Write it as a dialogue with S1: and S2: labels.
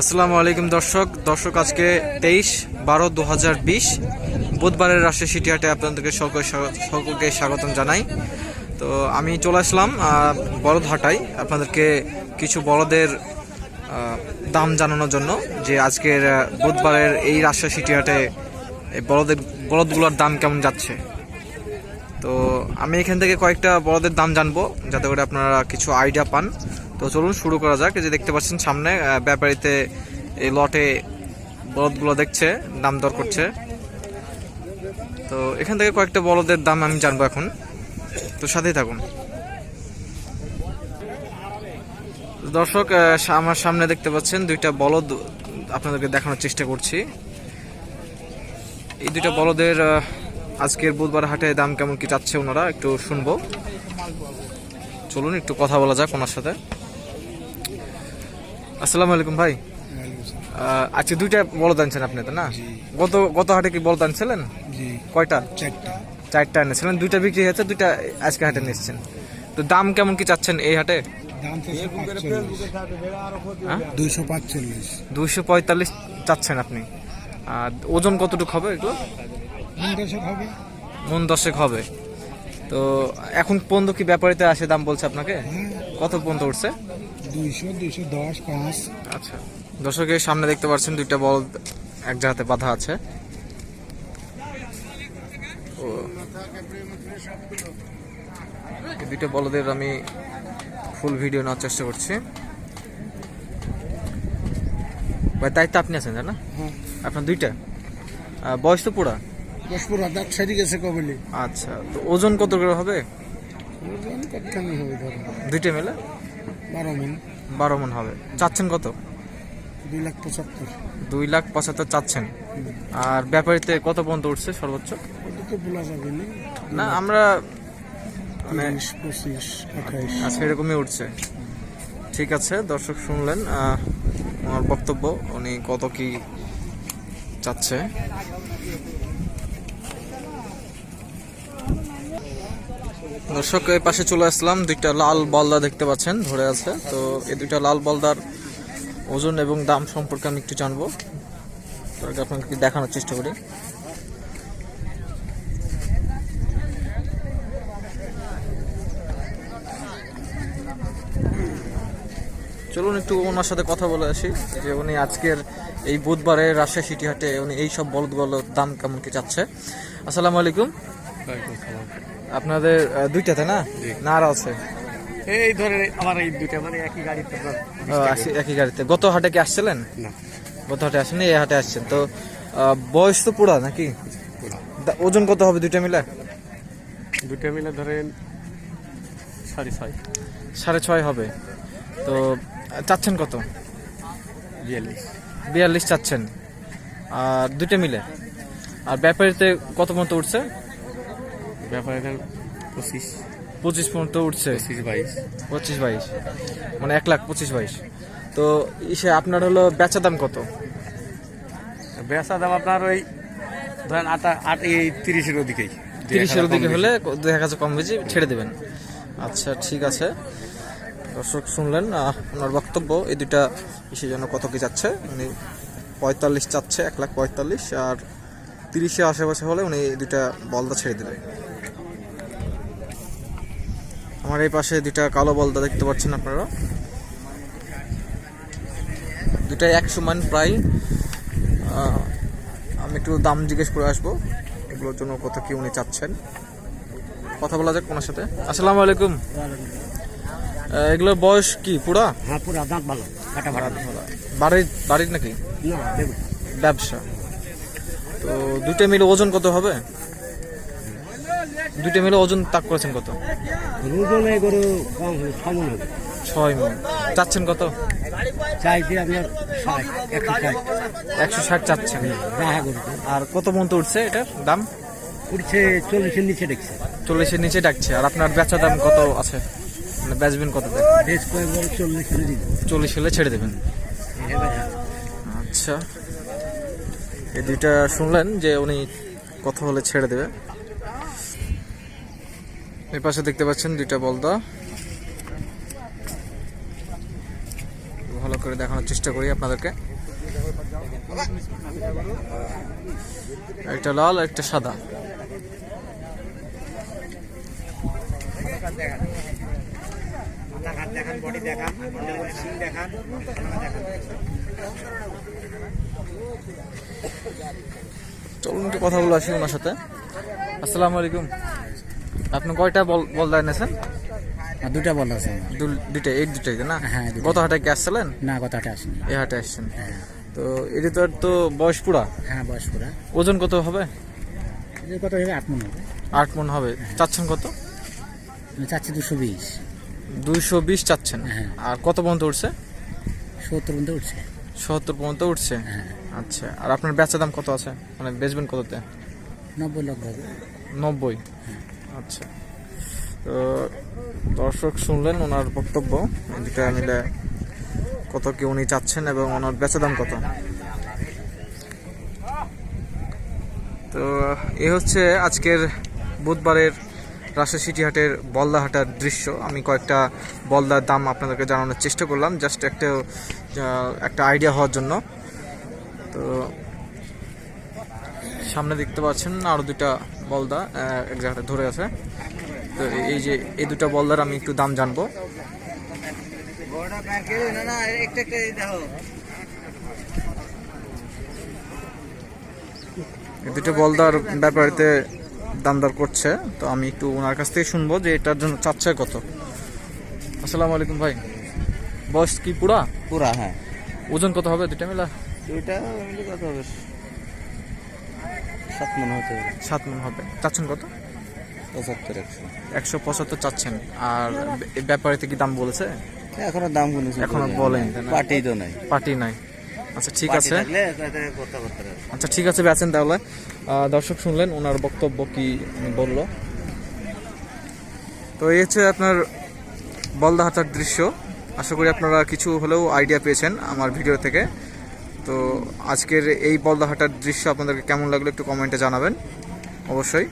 S1: আসসালামু আলাইকুম দর্শক। দর্শক আজকে তেইশ বারো দু হাজার বিশ বুধবারের রাজশাহী সিটিহাটে আপনাদেরকে সকল সকলকে স্বাগতম জানাই। তো আমি চলে আসলাম আহ, বলদহাটায় আপনাদেরকে কিছু বলদের আহ, দাম জানানোর জন্য যে আজকের বুধবারের এই রাজশাহী সিটিহাটে এই বলদের বলদগুলোর দাম কেমন যাচ্ছে। তো আমি এখান থেকে কয়েকটা বড়দের দাম জানব, যাতে করে আপনারা কিছু আইডিয়া পান। তো চলুন, শুরু করা যাক। যে দেখতে পাচ্ছেন সামনে ব্যাপারীতে এই লটে বলদগুলো দেখছে, দাম দর করছে। তো এখান থেকে কয়েকটা বলদের দাম আমি জানব এখন। তো সাথেই থাকুন। দর্শক আমার সামনে দেখতে পাচ্ছেন দুইটা বলদ আপনাদেরকে দেখানোর চেষ্টা করছি। এই দুইটা বলদের আজকের বুধবার হাটে দাম কেমন কি চাচ্ছে ওনারা একটু শুনব। চলুন একটু কথা বলা যাক ওনার সাথে। আসসালামু আলাইকুম ভাই। আচ্ছা দুইটা বলদ আনছেন আপনি তো না? গত গত হাটে কি বলদ আনছিলেন? কয়টা?
S2: চারটা।
S1: চারটা এনেছিলেন দুইটা বিক্রি হয়েছে দুইটা আজকে হাটে নিচ্ছেন তো দাম কেমন কি চাচ্ছেন এই হাটে?
S2: দুইশো
S1: পঁয়তাল্লিশ চাচ্ছেন আপনি। আর ওজন কতটুকু হবে এগুলো? মন দশেক হবে। তো এখন পর্যন্ত কি ব্যাপারিতে আসে দাম বলছে আপনাকে?
S2: হ্যাঁ।
S1: কত পর্যন্ত উঠছে?
S2: দুইশো দুইশো দশ পাঁচ।
S1: আচ্ছা। দর্শকের সামনে দেখতে পাচ্ছেন দুইটা বল এক জায়গাতে বাঁধা আছে। ও। দুইটা বলদের আমি ফুল ভিডিও নেওয়ার চেষ্টা করছি। ভাই দায়িত্ব আপনি আছেন না?
S2: হ্যাঁ।
S1: আপনার দুইটা? বয়স তো পুরা।
S2: দশপুর দাঁত সারি গেছে কবলি।
S1: আচ্ছা তো ওজন কত করে হবে?
S2: ওজন কতখানি হবে ধরো?
S1: দুইটা মিলে?
S2: বারো মিন।
S1: বারো মন হবে। চাচ্ছেন কত?
S2: দুই লাখ পঁচাত্তর।
S1: দুই লাখ পঁচাত্তর চাচ্ছেন। আর ব্যাপারিতে কত পর্যন্ত উঠছে সর্বোচ্চ?
S2: বলা যাবে না।
S1: না আমরা মানে
S2: পঁচিশ আঠাইশ।
S1: আচ্ছা এরকমই উঠছে। ঠিক আছে দর্শক শুনলেন আমার বক্তব্য উনি কত কি চাচ্ছে। দর্শক, এই পাশে চলে আসলাম। দুইটা লাল বলদা দেখতে পাচ্ছেন, ধরে আছে। তো এই দুইটা লাল বলদার ওজন এবং দাম সম্পর্কে আমি একটু জানব। আপনাকে দেখানোর চেষ্টা করি। চলুন একটু ওনার সাথে কথা বলে আসি, যে উনি আজকের এই বুধবারে রাজশাহী সিটি হাটে উনি এই সব বলদগুলোর দাম কেমন কি চাচ্ছে। আসসালামু আলাইকুম। আপনাদের দুইটাতে না? না আরও আছে।
S3: এই ধরে আমার এই দুইটা মানে একই গাড়িতে
S1: একই গাড়িতে। গত হাটে কি আসছিলেন?
S3: না।
S1: গত হাটে আসেনি এই হাটে আসছেন। তো বয়স তো পুরা নাকি? ওজন কত হবে দুইটা মিলে?
S3: দুইটা মিলে ধরেন সাড়ে ছয়।
S1: সাড়ে ছয় হবে। তো চাচ্ছেন কত?
S3: বিয়াল্লিশ।
S1: বিয়াল্লিশ চাচ্ছেন। আর দুইটা মিলে? আর ব্যাপারিতে কত পর্যন্ত উঠছে?
S3: ব্যাপারে পঁচিশ।
S1: পঁচিশ পর্যন্ত উঠছে।
S3: পঁচিশ বাইশ।
S1: পঁচিশ বাইশ। মানে এক লাখ পঁচিশ বাইশ। তো ইসে আপনার হলো বেচা দাম কত?
S3: বেচা দাম আপনার ওই ধরেন আটা আট এই তিরিশের ওদিকেই।
S1: তিরিশের
S3: হাজার কম
S1: দিকে
S3: বেশি।
S1: হলে দেখা যাচ্ছে কম বেশি ছেড়ে দেবেন। আচ্ছা ঠিক আছে। দর্শক শুনলেন ওনার বক্তব্য। এই দুইটা ইসের জন্য কত কি যাচ্ছে উনি পঁয়তাল্লিশ চাচ্ছে এক লাখ পঁয়তাল্লিশ আর তিরিশে আশেপাশে হলে উনি এই দুইটা বলদা ছেড়ে দেবে আমার এই পাশে দুইটা কালো বলদা দেখতে পাচ্ছেন আপনারা। দুটাই একশো মান প্রায়। আমি একটু দাম জিজ্ঞেস করে আসব। এগুলোর জন্য কত কি উনি চাচ্ছেন। কথা বলা যাক ওনার সাথে। আসসালামু আলাইকুম। এগুলোর বয়স কি? পুরা?
S3: হ্যাঁ পুরো দাঁত ভালো। কাটা ভাড়া
S1: বাড়ির বাড়ির নাকি? ব্যবসা। তো দুটো মিলে ওজন কত হবে? দুইটা মিলে ওজন তাক করেছেন কত?
S3: রুজনে গরু কম সমন হবে।
S1: ছয় মন। চাচ্ছেন কত?
S3: চাইছি আপনার ষাট একশো ষাট।
S1: একশো ষাট চাচ্ছেন।
S3: গরু।
S1: আর কত পর্যন্ত উঠছে এটার দাম?
S3: উঠছে চল্লিশের নিচে দেখছে।
S1: চল্লিশের নিচে ডাকছে। আর আপনার বেচা দাম কত আছে? মানে বেচবেন কত চল্লিশ হলে ছেড়ে দেবেন। আচ্ছা। এই দুইটা শুনলেন যে উনি কথা হলে ছেড়ে দেবে। এই পাশে দেখতে পাচ্ছেন দুইটা বলদা ভালো করে দেখানোর চেষ্টা করি আপনাদেরকে। একটা লাল, একটা সাদা। চলুন একটু কথা বলে আসি ওনার সাথে। আসসালামু আলাইকুম। আপনি কয়টা বল বল এনেছেন
S4: আর দুটা বল আছে।
S1: দুইটা এই দুটাই না?
S4: হ্যাঁ।
S1: গত হাটে কি আসছিলেন?
S4: না কথাটা আসেনি।
S1: এই হাটে আসছেন।
S4: হ্যাঁ।
S1: তো এটা তো তো বয়স পুরা?
S4: হ্যাঁ বয়স পুরা।
S1: ওজন কত হবে?
S4: কত হবে? আট মনে হবে।
S1: আট মন হবে। চাচ্ছেন কত?
S4: চাচ্ছি দুশো বিশ।
S1: দুইশো বিশ চাচ্ছেন।
S4: হ্যাঁ।
S1: আর কত পর্যন্ত উঠছে?
S4: সত্তর পর্যন্ত উঠছে।
S1: সত্তর পর্যন্ত উঠছে?
S4: হ্যাঁ।
S1: আচ্ছা আর আপনার বেচা দাম কত আছে? মানে বেচবেন কততে?
S4: নব্বই লক্ষ
S1: নব্বই। আচ্ছা। তো দর্শক শুনলেন ওনার বক্তব্য দুটা মিলে কত কি উনি চাচ্ছেন এবং ওনার বেচা দাম কত? তো এ হচ্ছে আজকের বুধবারের রাজশাহী সিটি হাটের বলদা হাটার দৃশ্য। আমি কয়েকটা বলদার দাম আপনাদেরকে জানানোর চেষ্টা করলাম, জাস্ট একটা একটা আইডিয়া হওয়ার জন্য। তো সামনে দেখতে পাচ্ছেন আরও দুটা বলদা এক জায়গাতে ধরে আছে। তো এই যে এই দুটা বলদার আমি একটু দাম জানব। এই দুটো বলদার ব্যাপারেতে দাম দর করছে তো আমি একটু ওনার কাছ থেকে শুনব যে এটার জন্য চাচ্ছে কত। আসসালামু আলাইকুম ভাই। বয়স কি পুরা?
S5: পুরা হ্যাঁ।
S1: ওজন কত হবে দুটা মেলা?
S5: দুইটা মিলে কত হবে? সাত মনে হতে
S1: সাত মন হবে। চাচ্ছেন কত?
S5: পঁচাত্তর একশো।
S1: একশো পঁচাত্তর চাচ্ছেন। আর এই ব্যাপারেতে কি দাম বলেছে?
S5: এখনও দাম কোনো
S1: এখনও বলেনি,
S5: পার্টি তো নাই।
S1: পার্টি নাই। আচ্ছা ঠিক আছে। আচ্ছা ঠিক আছে বেচেন তাহলে। দর্শক শুনলেন ওনার বক্তব্য কি বলল। তো এই হচ্ছে আপনার বলদাহাটার দৃশ্য। আশা করি আপনারা কিছু হলেও আইডিয়া পেয়েছেন আমার ভিডিও থেকে। তো আজকের এই বলদাহাটার দৃশ্য আপনাদেরকে কেমন লাগল একটু কমেন্টে জানাবেন। অবশ্যই।